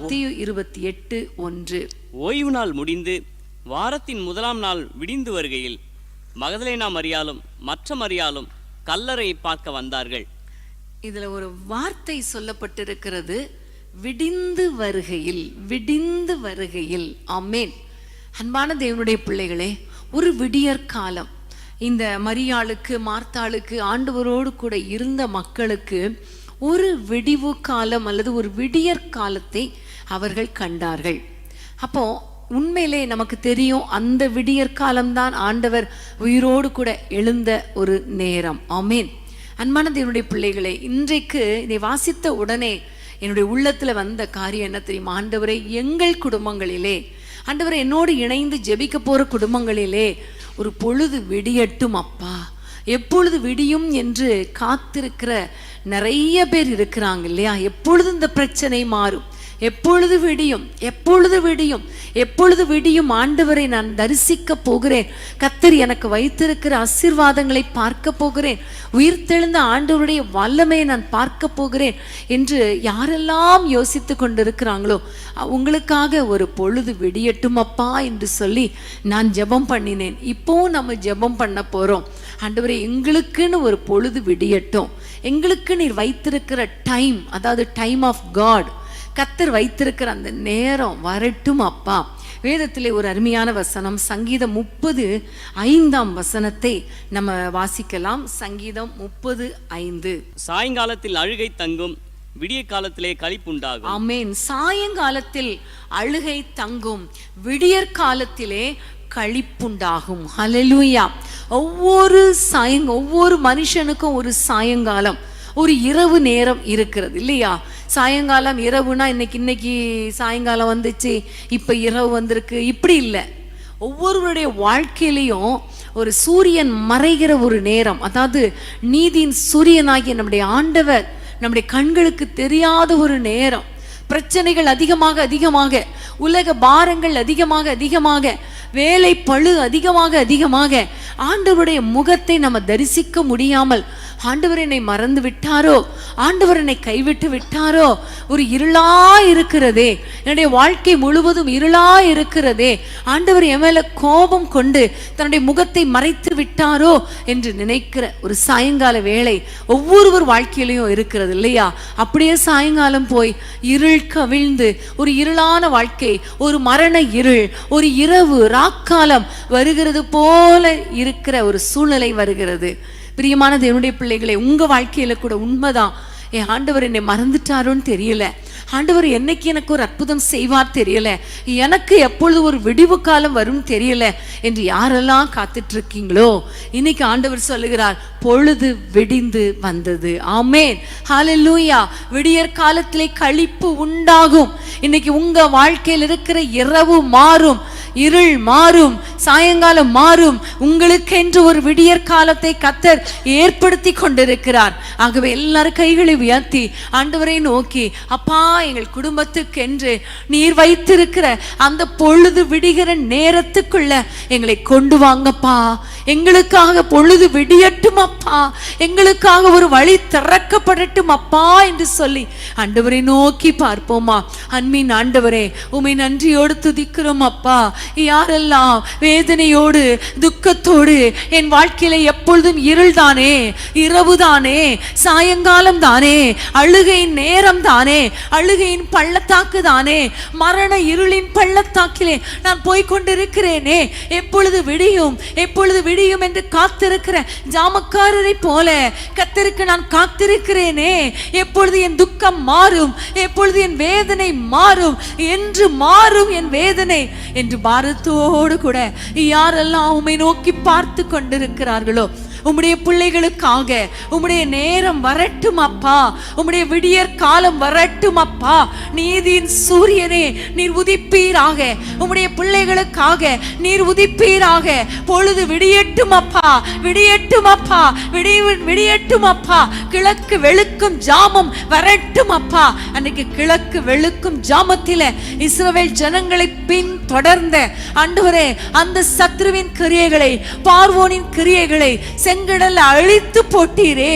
மத்திய இருபத்தி எட்டு ஒன்று. ஓய்வு நாள் முடிந்து வாரத்தின் முதலாம் நாள் விடிந்து வருகையில் மகதலேனா மரியாலும் மற்ற மரியாலும் கல்லறையை பார்க்க வந்தார்கள். இதுல ஒரு வார்த்தை சொல்லப்பட்டிருக்கிறது. விடிந்து வருகையில் விடிந்து வருகையில். ஆமென். அன்பான தேவனுடைய பிள்ளைகளே ஒரு விடியற் காலம். இந்த மரியாளுக்கு மார்த்தாளுக்கு ஆண்டவரோடு கூட இருந்த மக்களுக்கு ஒரு விடிவு காலம் அல்லது ஒரு விடியற் காலத்தை அவர்கள் கண்டார்கள். அப்போ உண்மையிலே நமக்கு தெரியும் அந்த விடியற் காலம்தான் ஆண்டவர் உயிரோடு கூட எழுந்த ஒரு நேரம். ஆமேன். அன்பான தேவனுடைய பிள்ளைகளே இன்றைக்கு இதை வாசித்த உடனே என்னுடைய உள்ளத்துல வந்த காரியம் என்ன தெரியுமா? ஆண்டவரை எங்கள் குடும்பங்களிலே ஆண்டவரை என்னோடு இணைந்து ஜெபிக்க போற குடும்பங்களிலே ஒரு பொழுது விடியட்டும் அப்பா. எப்பொழுது விடியும் என்று காத்திருக்கிற நிறைய பேர் இருக்கிறாங்க இல்லையா? எப்பொழுது இந்த பிரச்சனை மாறும்? எப்பொழுது விடியும்? எப்பொழுது விடியும்? எப்பொழுது விடியும்? ஆண்டவரை நான் தரிசிக்க போகிறேன். கத்தர் எனக்கு வைத்திருக்கிற ஆசீர்வாதங்களை பார்க்க போகிறேன். உயிர்த்தெழுந்த ஆண்டவருடைய வல்லமையை நான் பார்க்க போகிறேன் என்று யாரெல்லாம் யோசித்து கொண்டிருக்கிறாங்களோ உங்களுக்காக ஒரு பொழுது விடியட்டும் அப்பா என்று சொல்லி நான் ஜெபம் பண்ணினேன். இப்போ நம்ம ஜெபம் பண்ண போறோம். ஆண்டவரை எங்களுக்குன்னு ஒரு பொழுது விடியட்டும். எங்களுக்கு நீர் வைத்திருக்கிற டைம் அதாவது டைம் ஆஃப் காட் கத்தர் வைத்திருக்கிற அந்த நேரம் வரட்டும் அப்பா. வேதத்திலே ஒரு அருமையான வசனம் சங்கீதம் முப்பது ஐந்தாம் வசனத்தை நம்ம வாசிக்கலாம். சங்கீதம் முப்பது ஐந்து. சாயங்காலத்தில் அழுகை தங்கும் விடிய காலத்திலே களிப்புண்டாகும். ஆமேன். சாயங்காலத்தில் அழுகை தங்கும் விடியற் காலத்திலே களிப்புண்டாகும். ஹalleluya ஒவ்வொரு சாயங்க ஒவ்வொரு மனுஷனுக்கும் ஒரு சாயங்காலம் ஒரு இரவு நேரம் இருக்கிறது இல்லையா? சாயங்காலம் இரவுனா இன்னைக்கு இன்னைக்கு சாயங்காலம் வந்துச்சு இப்போ இரவு வந்திருக்கு. இப்படி இல்லை. ஒவ்வொருவருடைய வாழ்க்கையிலையும் ஒரு சூரியன் மறைகிற ஒரு நேரம். அதாவது நீதியின் சூரியனாகிய நம்முடைய ஆண்டவர் நம்முடைய கண்களுக்கு தெரியாத ஒரு நேரம். பிரச்சனைகள் அதிகமாக அதிகமாக உலக பாரங்கள் அதிகமாக அதிகமாக வேலை பழு அதிகமாக அதிகமாக ஆண்டவருடைய முகத்தை நம்ம தரிசிக்க முடியாமல் ஆண்டவர் என்னை மறந்து விட்டாரோ? ஆண்டவர் என்னை கைவிட்டு விட்டாரோ? ஒரு இருளா இருக்கிறதே. என்னுடைய வாழ்க்கை முழுவதும் இருளா இருக்கிறதே. ஆண்டவர் என் மேல கோபம் கொண்டு தன்னுடைய முகத்தை மறைத்து விட்டாரோ? என்று நினைக்கிற ஒரு சாயங்கால வேலை ஒவ்வொருவர் வாழ்க்கையிலையும் இருக்கிறது இல்லையா? அப்படியே சாயங்காலம் போய் இருள் கவிழ்ந்து ஒரு இருளான வாழ்க்கை ஒரு மரண இருள் ஒரு இரவு ராக்காலம் வருகிறது போல இருக்கிற ஒரு சூழ்நிலை வருகிறது. பிரியமான தேவனுடைய பிள்ளைகளை உங்க வாழ்க்கையில கூட உண்மைதான். என் ஆண்டவர் என்னை மறந்துட்டாரோன்னு தெரியல. ஆண்டவர் என்னைக்கு எனக்கு ஒரு அற்புதம் செய்வார் தெரியல. எனக்கு எப்பொழுது ஒரு விடிவு காலம் வரும் தெரியல. என்று யாரெல்லாம் காத்துட்டு இருக்கீங்களோ இன்னைக்கு ஆண்டவர் சொல்லுகிறார் பொழுது விடிந்து வந்தது. ஆமேன். ஹalleluya. விடியற் காலத்திலே கழிப்பு உண்டாகும். இன்னைக்கு உங்க வாழ்க்கையில் இருக்கிற இரவு மாறும். இருள் மாறும். சாயங்காலம் மாறும். உங்களுக்கென்று ஒரு விடியற் காலத்தை கத்தர் ஏற்படுத்தி கொண்டிருக்கிறார். ஆகவே எல்லாரும் கைகளை உயர்த்தி ஆண்டவரை நோக்கி அப்பா எங்கள் குடும்பத்துக்கென்று நீர் வைத்திருக்கிற அந்த பொழுது விடுகிற நேரத்துக்குள்ள எங்களை கொண்டு வாங்கப்பா. எங்களுக்காக பொழுது விடியட்டும் அப்பா. எங்களுக்காக ஒரு வழி திறக்கப்படட்டும் அப்பா என்று சொல்லி ஆண்டவரை நோக்கி பார்ப்போமா. அன்பின் ஆண்டவரே உமை நன்றியோடு துதிக்கிறோம் அப்பா. யாரெல்லாம் வேதனையோடு துக்கத்தோடு என் வாழ்க்கையில எப்பொழுதும் இருள் தானே இரவு தானே சாயங்காலம் தானே அழுகையின் நேரம் தானே அழுகையின் பள்ளத்தாக்கு தானே மரண இருளின் பள்ளத்தாக்கிலே நான் போய்கொண்டிருக்கிறேனே எப்பொழுது விடியும் எப்பொழுது விடியும் என்று காத்திருக்கிற ஜாமக்காரரை போல கத்தருக்கு நான் காத்திருக்கிறேனே எப்பொழுது என் துக்கம் மாறும் எப்பொழுது என் வேதனை மாறும் என்று மாறும் என் வேதனை என்று பாரத்தோடு கூட யாரெல்லாம் உம்மை நோக்கி பார்த்து கொண்டிருக்கிறார்களோ உம்முடைய பிள்ளைகளுக்காக உம்முடைய நேரம் வரட்டும் அப்பா உம்முடைய விடியற் காலம் வரட்டும் அப்பா. நீதியின் சூரியனே நீர் உதிப்பீராக. உம்முடைய பிள்ளைகளுக்காக நீர் உதிப்பீராக. பொழுது விடியட்டும் அப்பா விடியட்டும் அப்பா விடிய விடியட்டும் அப்பா. கிழக்கு வெளுக்கும் ஜாமம் வரட்டும் அப்பா. அன்னைக்கு கிழக்கு வெளுக்கும் ஜாமத்தில இஸ்ரவேல் ஜனங்களை பின் தொடர்ந்த அன்றுவரே அந்த சத்ருவின் கிரியைகளை பார்வோனின் கிரியைகளை செங்கடல் அழித்து போட்டீரே.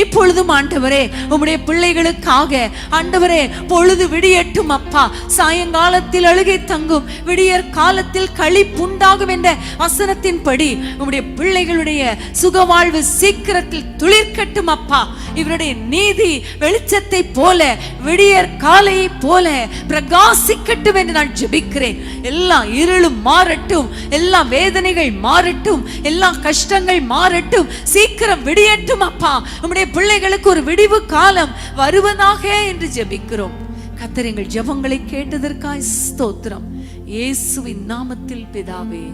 இப்பொழுதும் ஆண்டவரே உம்முடைய பிள்ளைகளுக்காக ஆண்டவரே பொழுது விடியட்டும் அப்பா. சாயங்காலத்தில் அழுகை தங்கும் விடியற் காலத்தில் களிப்புண்டாகும் என்ற வசனத்தின்படி உம்முடைய பிள்ளைகளுடைய சுகவாழ்வு சீக்கிரத்தில் துளிர்க்கட்டும் அப்பா. இவருடைய நீதி வெளிச்சத்தை போல விடியற் காலையை போல பிரகாசிக்கட்டும் என்று நான் ஜெபிக்கிறேன். எல்லா இருளும் மாறட்டும் எல்லா வேதனைகள் மாறட்டும் எல்லா கஷ்டங்கள் மாறட்டும் சீக்கிரம் விடியட்டும் அப்பா. உம்முடைய பிள்ளைகளுக்கு ஒரு விடிவு காலம் வருவதாக என்று ஜெபிக்கிறோம். கத்தர் எங்கள் ஜெபங்களை கேட்டதற்காய் ஸ்தோத்திரம். இயேசுவின் நாமத்தில் பிதாவே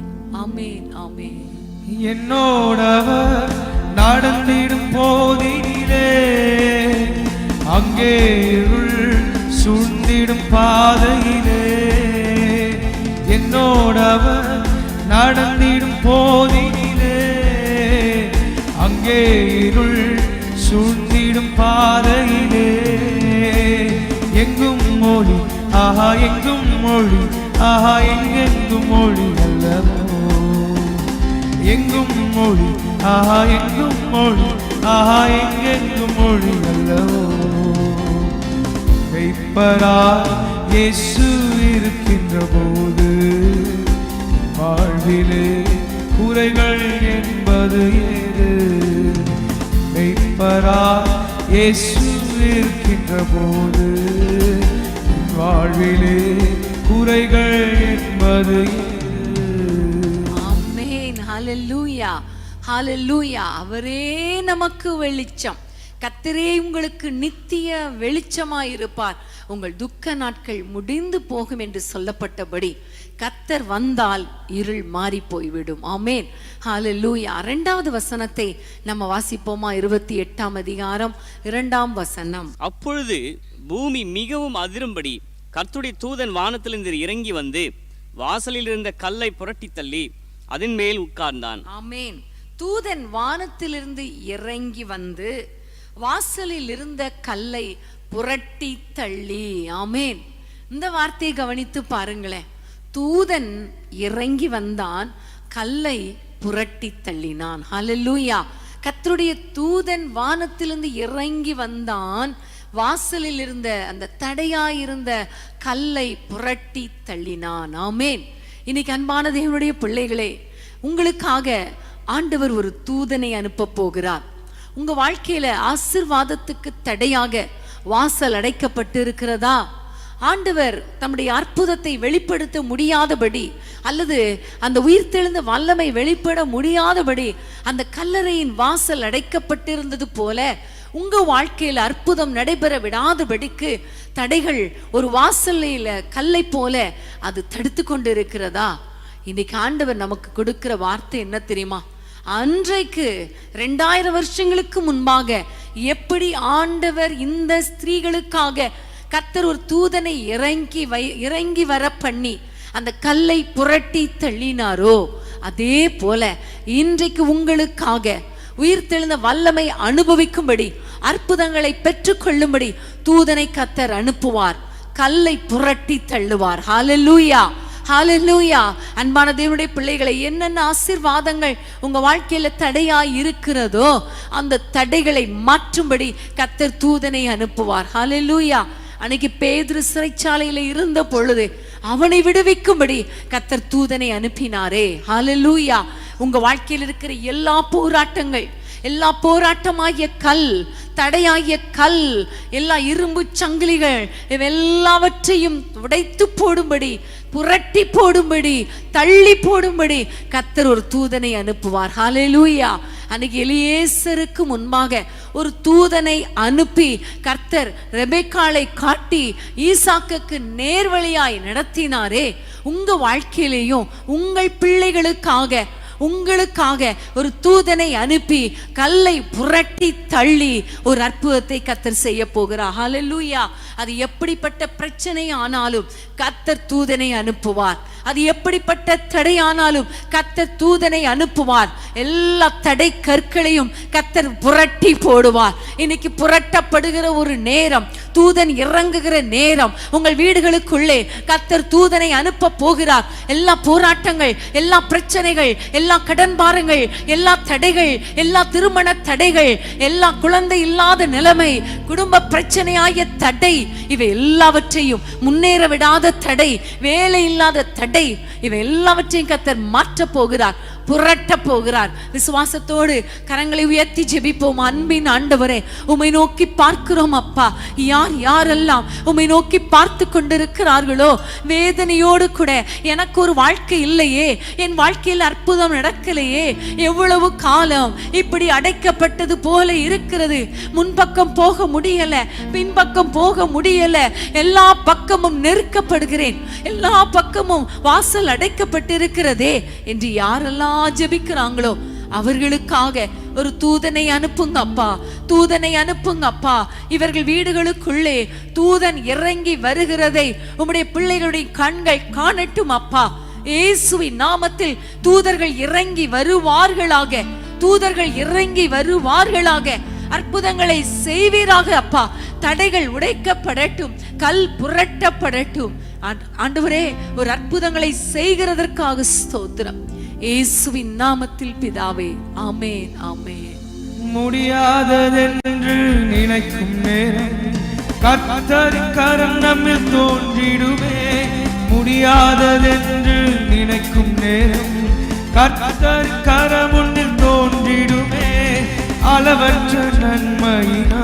ஆமேன் ஆமேன். என்னோடவர் நடந்திடும் போதினிலே அங்கே இருள் சுண்டிடும் பாதையிலே. என்னோடவர் நடந்திடும் போதினிலே அங்கே இருள் சுண்டிடும் பாதையிலே. எங்கும் மொழி ஆஹா எங்கும் மொழி ஆஹா எங்கெங்கும் மொழி அல்லவோ. எங்கும் மொழி ஆஹா எங்கும் மொழி ஆஹா எங்கெங்கும் மொழி அல்லவோ. மெய்ப்பரா இயேசு இருக்கின்ற போது வாழ்விலே கூரைகள் என்பது ஏது மெய்ப்பரா இயேசு இருக்கின்ற போது வாழ்விலே குறைகள் என்பது ஏது ஆமென். ஹalleluya. அவரே நமக்கு வெளிச்சம். கத்தரே உங்களுக்கு நித்திய வெளிச்சமாய் இருப்பார் உங்கள் துக்க நாட்கள் முடிந்து போகும் என்று சொல்லப்பட்டபடி கத்தர் வந்தால் இருள் மாறி போய்விடும் ஆமென். ஹalleluya. இரண்டாவது வசனத்தை நம்ம வாசிப்போமா? இருபத்தி எட்டாம் அதிகாரம் இரண்டாம் வசனம். அப்பொழுது பூமி மிகவும் அதிரும்படி கர்த்துடைய தூதன் வானத்திலிருந்து இறங்கி வந்து வாசலில் இருந்த கல்லை புரட்டி தள்ளி அதன் மேல் உட்கார்ந்தான். ஆமென். தூதன் வானத்திலிருந்து இறங்கி வந்து வாசலில் இருந்த கல்லை புரட்டி தள்ளி. ஆமேன். இந்த வார்த்தையை கவனித்து பாருங்களேன். தூதன் இறங்கி வந்தான் கல்லை புரட்டி தள்ளினான். ஹலலூயா கத்தருடைய தூதன் வானத்திலிருந்து இறங்கி வந்தான் வாசலில் இருந்த அந்த தடையாயிருந்த கல்லை புரட்டி தள்ளினான். ஆமேன். இன்னைக்கு அன்பான தேவனுடைய பிள்ளைகளே உங்களுக்காக ஆண்டவர் ஒரு தூதனை அனுப்ப போகிறார். உங்க வாழ்க்கையில ஆசிர்வாதத்துக்கு தடையாக வாசல் அடைக்கப்பட்டு இருக்கிறதா ஆண்டவர் தம்முடைய அற்புதத்தை வெளிப்படுத்த முடியாதபடி அல்லது அந்த உயிர்த்தெழுந்த வல்லமை வெளிப்பட முடியாதபடி அந்த கல்லறையின் வாசல் அடைக்கப்பட்டிருந்தது போல உங்க வாழ்க்கையில அற்புதம் நடைபெற விடாதபடிக்கு தடைகள் ஒரு வாசலையில கல்லை போல அது தடுத்து கொண்டு இருக்கிறதா இன்னைக்கு ஆண்டவர் நமக்கு கொடுக்கிற வார்த்தை என்ன தெரியுமா? அன்றைக்கு ரெண்டாயிரம் வருஷங்களுக்கு முன்பாக எப்படி ஆண்டவர் இந்த ஸ்திரீகளுக்காக கத்தர் ஒரு தூதனை இறங்கி வை இறங்கி வர பண்ணி அந்த கல்லை புரட்டி தள்ளினாரோ அதே போல இன்றைக்கு உங்களுக்காக உயிர்த்தெழுந்த வல்லமை அனுபவிக்கும்படி அற்புதங்களை பெற்றுக்கொள்ளும்படி தூதனை கத்தர் அனுப்புவார். கல்லை புரட்டி தள்ளுவார். ஹalleluya ஹalleluya அன்பான தேவனுடைய பிள்ளைகளை என்னென்ன ஆசீர்வாதங்கள் உங்க வாழ்க்கையில தடையா இருக்கிறதோ அந்த தடைகளை மாற்றும்படி கத்தர் தூதனை அனுப்புவார். ஹalleluya அன்னைக்கு பேதுரு சிறைச்சாலையில இருந்த பொழுது அவனை விடுவிக்கும்படி கத்தர் தூதனை அனுப்பினாரே. ஹalleluya உங்க வாழ்க்கையில் இருக்கிற எல்லா போராட்டங்கள் எல்லா போராட்டமாகிய கல் தடையாகிய கல் எல்லா இரும்பு சங்கிலிகள் இவெல்லாவற்றையும் உடைத்து போடும்படி புரட்டி போடும்படி தள்ளி போடும்படி கத்தர் ஒரு தூதனை அனுப்புவார். ஹalleluya. அன்னைக்கு எலியேசருக்கு முன்பாக ஒரு தூதனை அனுப்பி கர்த்தர் ரெபேக்காலை காட்டி ஈசாக்குக்கு நேர்வழியாய் நடத்தினாரே. உங்க வாழ்க்கையிலேயும் உங்கள் பிள்ளைகளுக்காக உங்களுக்காக ஒரு தூதனை அனுப்பி கல்லை புரட்டி தள்ளி ஒரு அற்புதத்தை கத்தர் செய்ய போகிறார். ஹalleluya அது எப்படிப்பட்ட பிரச்சனை ஆனாலும் கத்தர் தூதனை அனுப்புவார். அது எப்படிப்பட்ட தடையானாலும் கத்தர் தூதனை அனுப்புவார். எல்லா தடை கற்களையும் கத்தர் புரட்டி போடுவார். இன்னைக்கு புரட்டப்படுகிற ஒரு நேரம் தூதன் இறங்குகிற நேரம் உங்கள் வீடுகளுக்குள்ளே கத்தர் தூதனை அனுப்ப போகிறார். எல்லா போராட்டங்கள் எல்லா பிரச்சனைகள் எல்லா கடன் பாருங்கள் எல்லா தடைகள் எல்லா திருமண தடைகள் எல்லா குழந்தை இல்லாத நிலைமை குடும்ப பிரச்சனையாகிய தடை இவை எல்லாவற்றையும் முன்னேற விடாத தடை வேலை இல்லாத தடை இவை எல்லாவற்றையும் கத்தர் மாற்ற போகிறார் புரட்ட போகிறார். விசுவாசத்தோடு கரங்களை உயர்த்தி ஜெபிப்போம் அன்பின் ஆண்டவரே. உம்மை நோக்கி பார்க்கிறோம் அப்பா. யார் யாரெல்லாம் உம்மை நோக்கி பார்த்து கொண்டிருக்கிறார்களோ வேதனையோடு கூட எனக்கு ஒரு வாழ்க்கை இல்லையே. என் வாழ்க்கையில் அற்புதம் நடக்கலையே. எவ்வளவு காலம் இப்படி அடைக்கப்பட்டது போல இருக்கிறது. முன்பக்கம் போக முடியல பின்பக்கம் போக முடியல. எல்லா பக்கமும் நெருக்கப்படுகிறேன். எல்லா பக்கமும் வாசல் அடைக்கப்பட்டிருக்கிறதே என்று யாரெல்லாம் ஜெபிக்கிறாங்களோ அவர்களுக்காக ஒரு தூதனை அனுப்புங்க அப்பா தூதனை அனுப்புங்க அப்பா. இவர்கள் வீடுகளுக்குள்ளே தூதன் இறங்கி வருகிறதை உம்முடைய பிள்ளைகளுடைய கண்கள் காணட்டும் அப்பா. இயேசுவின் நாமத்தில் தூதர்கள் இறங்கி வருவார்களாக. தூதர்கள் இறங்கி வருவார்களாக. அற்புதங்களை செய்வீராக அப்பா. தடைகள் உடைக்கப்படட்டும் கல் புரட்டப்படட்டும். ஆண்டவரே ஒரு அற்புதங்களை செய்கிறதற்காக ஸ்தோத்திரம். இயேசுவின் நாமத்தில் பிதாவே ஆமேன் ஆமேன். முடியாததென்று நினைக்கும் நேரம் கர்த்தரின் கரம் நம்மில் தோன்றிடுவே முடியாததென்று நினைக்கும் நேரம் கர்த்தர் கரமுன்னில் தோன்றிடுமே அளவற்ற நன்மையினா.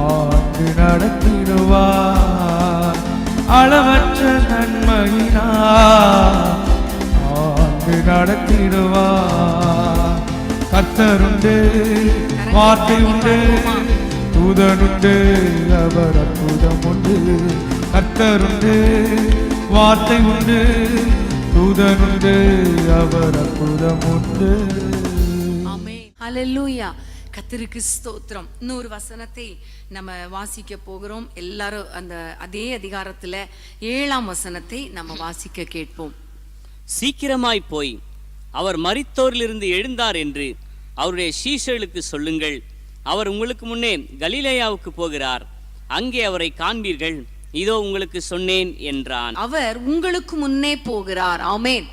ஆண்டு நடத்திடுவார் அளவற்ற நன்மையினா. ஆண்டு நடத்திடுவார் கர்த்தருண்டு வார்த்தை உண்டு தூதனுண்டு அவர் அற்புதம் உண்டு. கர்த்தருண்டு வார்த்தை உண்டு தூதனுண்டு அவர் அற்புதம் உண்டு ஆமென். ஹalleluya. கர்த்தருக்கு ஸ்தோத்திரம். இன்னொரு வசனத்தை நம்ம வாசிக்க போகிறோம். எல்லாரும் அந்த அதே அதிகாரத்துல ஏழாம் வசனத்தை நம்ம வாசிக்க கேட்போம். சீக்கிரமாய் போய் அவர் மரித்தோரிலிருந்து எழுந்தார் என்று அவருடைய சீஷர்களுக்கு சொல்லுங்கள். அவர் உங்களுக்கு முன்னே கலிலேயாவுக்கு போகிறார். அங்கே அவரை காண்பீர்கள். இதோ உங்களுக்கு சொன்னேன் என்றான். அவர் உங்களுக்கு முன்னே போகிறார். ஆமேன்.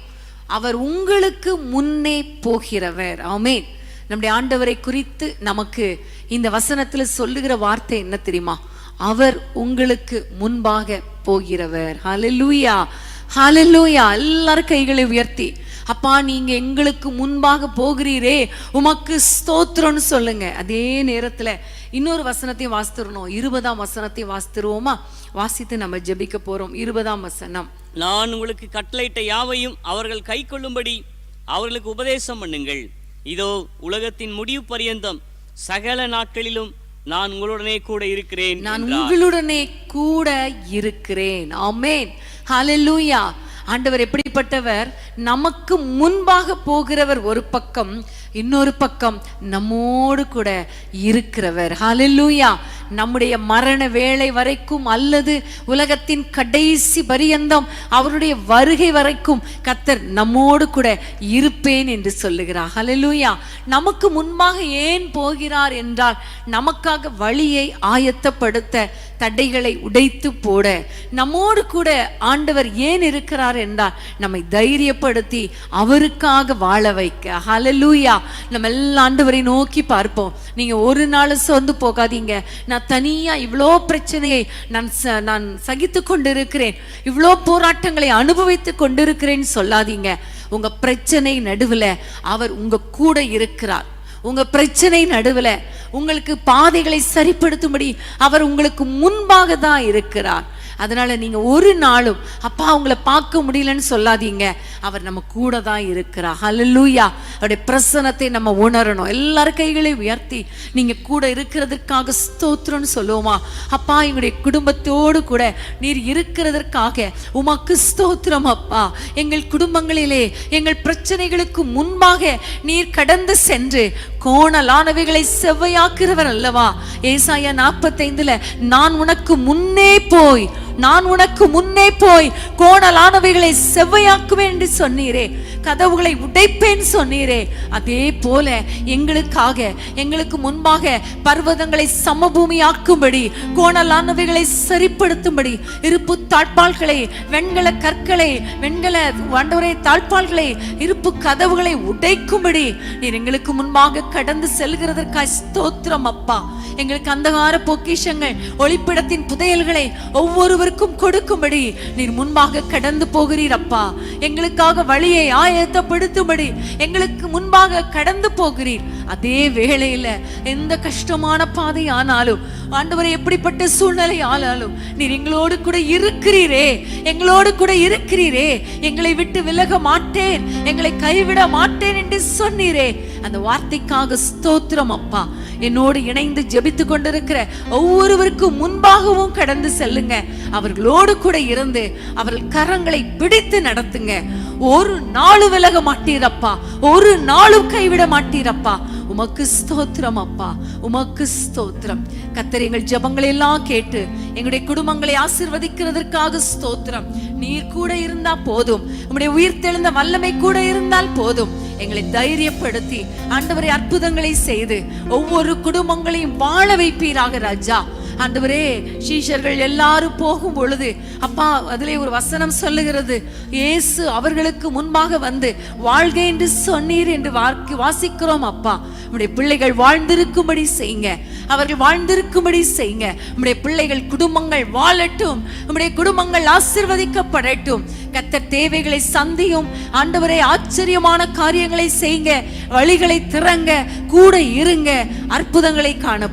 அவர் உங்களுக்கு முன்னே போகிறவர். ஆமேன். நம்முடைய ஆண்டவரை குறித்து நமக்கு இந்த வசனத்துல சொல்லுகிற வார்த்தை என்ன தெரியுமா? அவர் உங்களுக்கு முன்பாக போகிறவர். ஹலலூயா ஹலலூயா எல்லாரும் கைகளை உயர்த்தி. அப்பா நீங்க எங்களுக்கு முன்பாக போகிறீரே. உமக்கு ஸ்தோத்திரம்னு சொல்லுங்க. அதே நேரத்துல இன்னொரு வசனத்தையும் வாசித்துறணும் இருபதாம் வசனத்தையும் வாசித்துருவோமா? வாசித்து நம்ம ஜெபிக்க போறோம். இருபதாம் வசனம். நான் உங்களுக்கு கட்டளையிட்ட யாவையும் அவர்கள் கைக்கொள்ளும்படி அவர்களுக்கு உபதேசம் பண்ணுங்கள். இதோ உலகத்தின் முடிவு பரியந்தம். சகல நாட்களிலும் நான் உங்களுடனே கூட இருக்கிறேன் நான். உங்களுடனே கூட இருக்கிறேன். ஆமென். ஹalleluya. ஆண்டவர் எப்படிப்பட்டவர்? நமக்கு முன்பாக போகிறவர் ஒரு பக்கம் இன்னொரு பக்கம் நம்மோடு கூட இருக்கிறவர். ஹalleluya நம்முடைய மரண வேலை வரைக்கும் அல்லது உலகத்தின் கடைசி பரியந்தம் அவருடைய வருகை வரைக்கும் கத்தர் நம்மோடு கூட இருப்பேன் என்று சொல்லுகிறார். ஹலலூயா நமக்கு முன்பாக ஏன் போகிறார் என்றால் நமக்காக வழியை ஆயத்தப்படுத்த தடைகளை உடைத்து போட. நம்மோடு கூட ஆண்டவர் ஏன் இருக்கிறார் என்றால் நம்மை தைரியப்படுத்தி அவருக்காக வாழ வைக்க. ஹலலூயா நம்ம எல்லா ஆண்டவரை நோக்கி பார்ப்போம். நீங்க ஒரு நாள் சொந்து போகாதீங்க. நான் நான் தனியா இவ்வளோ பிரச்சனையை நான் ச- நான் சகித்து கொண்டிருக்கிறேன். இவ்வளோ போராட்டங்களை அனுபவித்து கொண்டிருக்கிறேன்னு சொல்லாதீங்க. உங்க பிரச்சனை நடுவுல அவர் உங்க கூட இருக்கிறார். உங்க பிரச்சனை நடுவுல உங்களுக்கு பாதைகளை சரிப்படுத்தும்படி அவர் உங்களுக்கு முன்பாக தான் இருக்கிறார். அதனால நீங்க ஒரு நாளும் அப்பா உங்களை பார்க்க முடியலன்னு சொல்லாதீங்க. அவர் நம்ம கூட தான் இருக்கிறார். ஹalleluya அவருடைய பிரசனத்தை நம்ம உணரணும். எல்லார் கைகளையும் உயர்த்தி நீங்க கூட இருக்கிறதுக்காக ஸ்தோத்திரம்னு சொல்லுவோமா? அப்பா எங்களுடைய குடும்பத்தோடு கூட நீர் இருக்கிறதற்காக உமக்கு ஸ்தோத்திரம் அப்பா. எங்கள் குடும்பங்களிலே எங்கள் பிரச்சனைகளுக்கு முன்பாக நீர் கடந்து சென்று கோணலானவைகளை செவ்வையாக்குறவர் அல்லவா? ஏசாயா நாற்பத்தைந்துல நான் உனக்கு முன்னே போய் நான் உனக்கு முன்னே போய் கோணலானவைகளை செவ்வையாக்குவேன் என்று சொன்னீரே. கதவுகளை உடைப்பேன் சொன்னீரே. அதே போல எங்களுக்காக எங்களுக்கு முன்பாக பர்வதங்களை சமபூமியாக்கும்படி கோணலானவைகளை சரிப்படுத்தும்படி இருப்பு தாழ்பால்களை வெண்கல கற்களை வெண்கல வண்டவரை தாழ்பால்களை இருப்பு கதவுகளை உடைக்கும்படி நீர் எங்களுக்கு முன்பாக கடந்து செல்கிறதற்காய் ஸ்தோத்திரம் அப்பா. எங்களுக்கு அந்தகார பொக்கிஷங்கள் ஒளிப்பிடத்தின் புதையல்களை ஒவ்வொருவருக்கும் கொடுக்கும்படி நீர் முன்பாக கடந்து போகிறீர் அப்பா. எங்களுக்காக வழியை ஆயத்தப்படுத்தும்படி எங்களுக்கு முன்பாக கடந்து போகிறீர். அதே வேளையில எந்த கஷ்டமான பாதை ஆனாலும் ஆண்டவரை எப்படிப்பட்ட சூழ்நிலை ஆனாலும் நீர் எங்களோடு கூட இருக்கிறீரே எங்களோடு கூட இருக்கிறீரே எங்களை விட்டு விலக மாட்டேன் எங்களை கைவிட மாட்டேன் என்று சொன்னீரே. அந்த வார்த்தைக்காக ஸ்தோத்திரம் அப்பா. என்னோடு இணைந்து ஜெபித்து கொண்டிருக்கிற ஒவ்வொருவருக்கும் முன்பாகவும் கடந்து செல்லுங்க. அவர்களோடு கூட இருந்து அவர்கள் கரங்களை பிடித்து நடத்துங்க. ஒரு நாளும் விலக மாட்டீரப்பா. ஒரு நாளும் கைவிட மாட்டீரப்பா. உமக்கு ஸ்தோத்திரம் அப்பா. உமக்கு ஸ்தோத்திரம். கத்தர் எங்கள் ஜபங்களை எல்லாம் கேட்டு எங்களுடைய குடும்பங்களை ஆசிர்வதிக்கிறதற்காக ஸ்தோத்திரம். நீர் கூட இருந்தா போதும். உம்முடைய உயிர் தெழுந்த வல்லமை கூட இருந்தால் போதும். எங்களை தைரியப்படுத்தி ஆண்டவரை அற்புதங்களை செய்து ஒவ்வொரு குடும்பங்களையும் வாழ வைப்பீராக ராஜா. ஆண்டவரே சீஷர்கள் எல்லாரும் போகும் பொழுது அப்பா அதிலே ஒரு வசனம் சொல்லுகிறது. இயேசு அவர்களுக்கு முன்பாக வந்து வாழ்க என்று சொன்னீர் என்று வாக்கு வாசிக்கிறோம் அப்பா. உடைய பிள்ளைகள் வாழ்ந்திருக்கும்படி செய்யுங்க. அவர்கள் வாழ்ந்திருக்கும்படி செய்யுங்க. உம்முடைய பிள்ளைகள் குடும்பங்கள் வாழட்டும். உம்முடைய குடும்பங்கள் ஆசிர்வதிக்கப்படட்டும். கத்தர் தேவைகளை சந்தியும். ஆண்டவரை ஆச்சரியமான காரியங்களை செய்யுங்க. வழிகளை திறங்க கூட இருங்க. அற்புதங்களை காண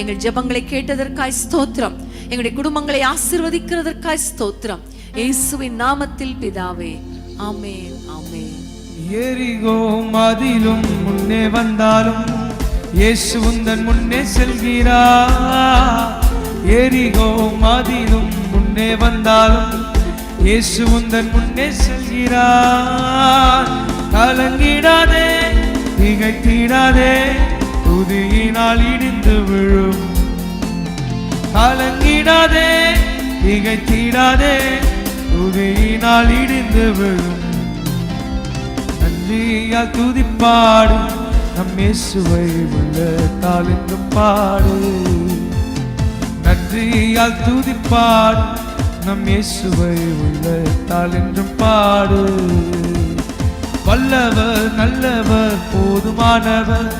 எங்கள் ஜபங்களை கேட்டதற்காய் ஸ்தோத்திரம். எங்களுடைய குடும்பங்களை ஆசிர்வதிக்கிறதற்காய் ஸ்தோத்திரம். இயேசுவின் நாமத்தில் பிதாவே ஆமென் ஆமென். எரிகோ மதிலும் முன்னே வந்தாலும் இயேசு உந்தன் முன்னே செல்கிறா எரிகோ மதிலும் முன்னே வந்தாலும் இயேசு உந்தன் முன்னே செல்கிறா கலங்கிடாதே திகைத்திடாதே துதியினால் இடிந்து விழும். கலங்கிடாதே திகைச்சிடாதே துதியினால் இடிந்து விழும். நன்றியால் துதிப்பாடு நம் இயேசுவை உள்ளத்தால் என்றும் பாடு. நன்றியால் துதிப்பாடு நம் இயேசுவை உள்ளத்தால் என்றும் பாடு. வல்லவர் நல்லவர் போதுமானவர்.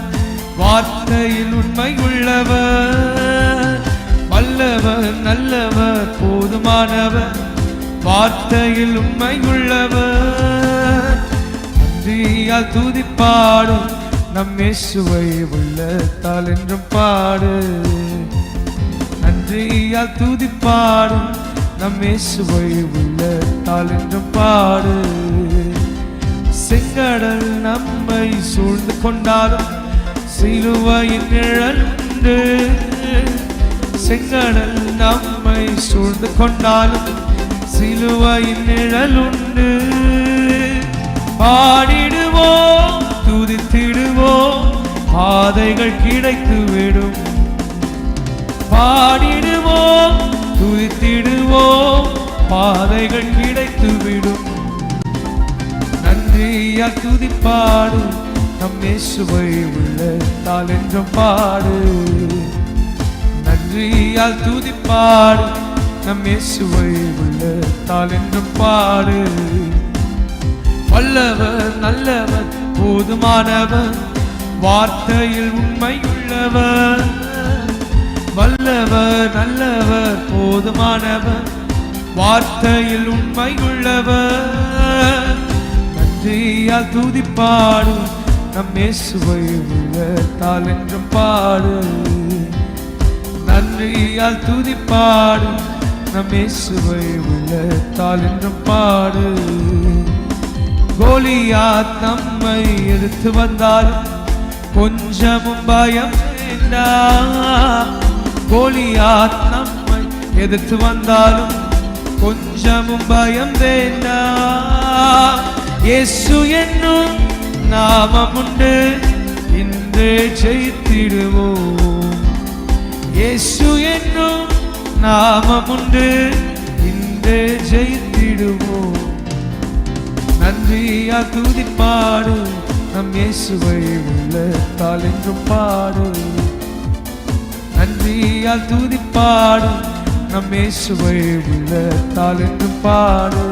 வார்த்தையில் உண்மை உள்ளவர் வல்லவர் நல்லவர் போதுமானவர். வார்த்தையில் உண்மை உள்ளவர். நன்றியால் துதிப்பாடு நம் இயேசுவை உள்ளத்தால் என்றும் பாடு. நன்றியால் துதிப்பாடு நம் இயேசுவை உள்ளத்தால் என்றும் பாடு. செங்கடல் நம்மை சூழ்ந்து கொண்டாலும் சிலுவையின் நிழல் செங்கடல் நம்மை சூழ்ந்து கொண்டாலும் சிலுவையின் நிழல் உண்டு. பாடிடுவோம் துதித்திடுவோம் பாதைகள் கிடைத்து விடும். பாடிடுவோம் துதித்திடுவோம் பாதைகள் கிடைத்து விடும். நன்றியா துதிப்பாடும் நம் இயேசுவை உள்ளத்தால் என்றும் பாடு. நன்றியால் துதிப்பாடு. நம் இயேசுவை உள்ளத்தால் என்றும் பாடு. வல்லவர் நல்லவர் போதுமானவர் வார்த்தையில் உண்மையுள்ளவர். வல்லவர் நல்லவர் போதுமானவர் வார்த்தையில் உண்மையுள்ளவர். நன்றியால் துதிப்பாடு. நம் இயேசுவை உள்ளத்தால் என்றும் பாடு. நன்றியால் துதிப்பாடு. நம் இயேசுவை உள்ளத்தால் என்றும் பாடு. கோலியா நம்மை எடுத்து வந்தால் கொஞ்சமும் பயம் வேண்டாம் கோலியாத் நம்மை எதிர்த்து வந்தாலும் கொஞ்சமும் பயம் வேண்டாம் இயேசு என்னும் நாமமுண்டு இன்று ஜெயித்திடுவோம். இயேசு என்னும் நாமமுண்டு இன்று ஜெயித்திடுவோம். நன்றியா நன்றியால் பாடு. நம் இயேசுவை உள்ளத்தால் என்றும் பாடு. நன்றியால் துதிப்பாடு நம் இயேசுவை உள்ளத்தால் என்றும் பாடு.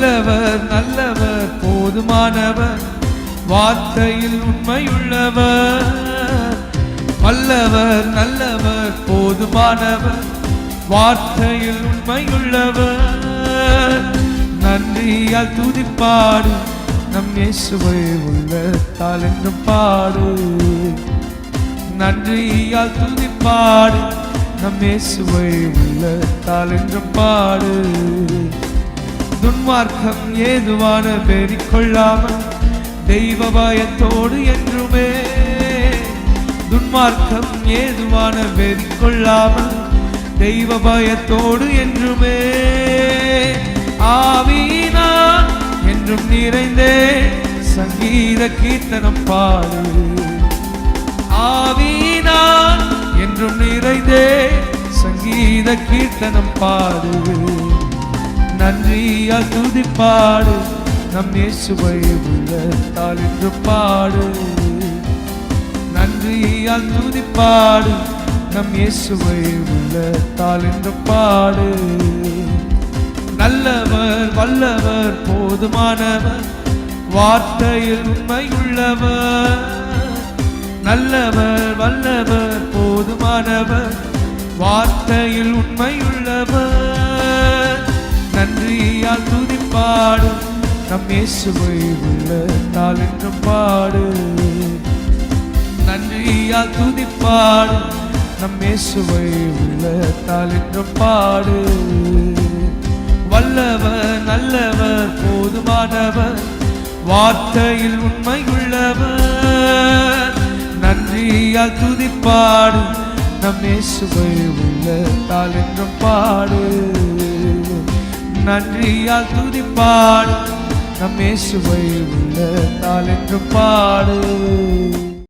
நல்லவர் நல்லவர் போதுமானவர். வார்த்தையில் உண்மையுள்ளவர். வல்லவர் நல்லவர் போதுமானவர். வார்த்தையில் உண்மையுள்ளவர். நன்றியால் துதிப்பாடு. நம் இயேசுவை உள்ளத்தால் என்றும் பாடு. நன்றியால் துதிப்பாடு. நம் இயேசுவை உள்ளத்தால் என்றும் பாடு. துன்மார்க்கம் ஏதுவான பெரி கொள்ளாமல் தெய்வ பயத்தோடு என்றுமே. துன்மார்க்கம் ஏதுவான வெறி கொள்ளாமல் தெய்வ பயத்தோடு என்றுமே. ஆவீனா என்றும் நிறைந்தே சங்கீத கீர்த்தனம் பாடு. ஆவீனா என்றும் நிறைந்தே சங்கீத கீர்த்தனம் பாடு. நன்றியால் துதிப்பாடு நம் இயேசுவை உள்ளத்தால் என்று பாடு. நன்றியால் துதிப்பாடு நம் இயேசுவை உள்ளத்தால் என்று பாடு. நல்லவர் வல்லவர் போதுமானவர். வார்த்தையில் உண்மையுள்ளவர். நல்லவர் வல்லவர் போதுமானவர். வார்த்தையில் உண்மையுள்ளவர். நன்றியால் துதிப்பாடு நம் இயேசுவை உள்ளத்தால் என்றும் பாடு. நன்றியால் துதிப்பாடு நம் இயேசுவை உள்ளத்தால் என்றும் பாடு. வல்லவர் நல்லவர் போதுமானவர் வார்த்தையில் உண்மையுள்ளவர். நன்றியால் துதிப்பாடு நம் இயேசுவை உள்ளத்தால் என்றும் பாடு. நன்றியால் துதிப்பாடு. நம்மேசுவை உள்ள உள்ளத்தால் என்றும் பாடு.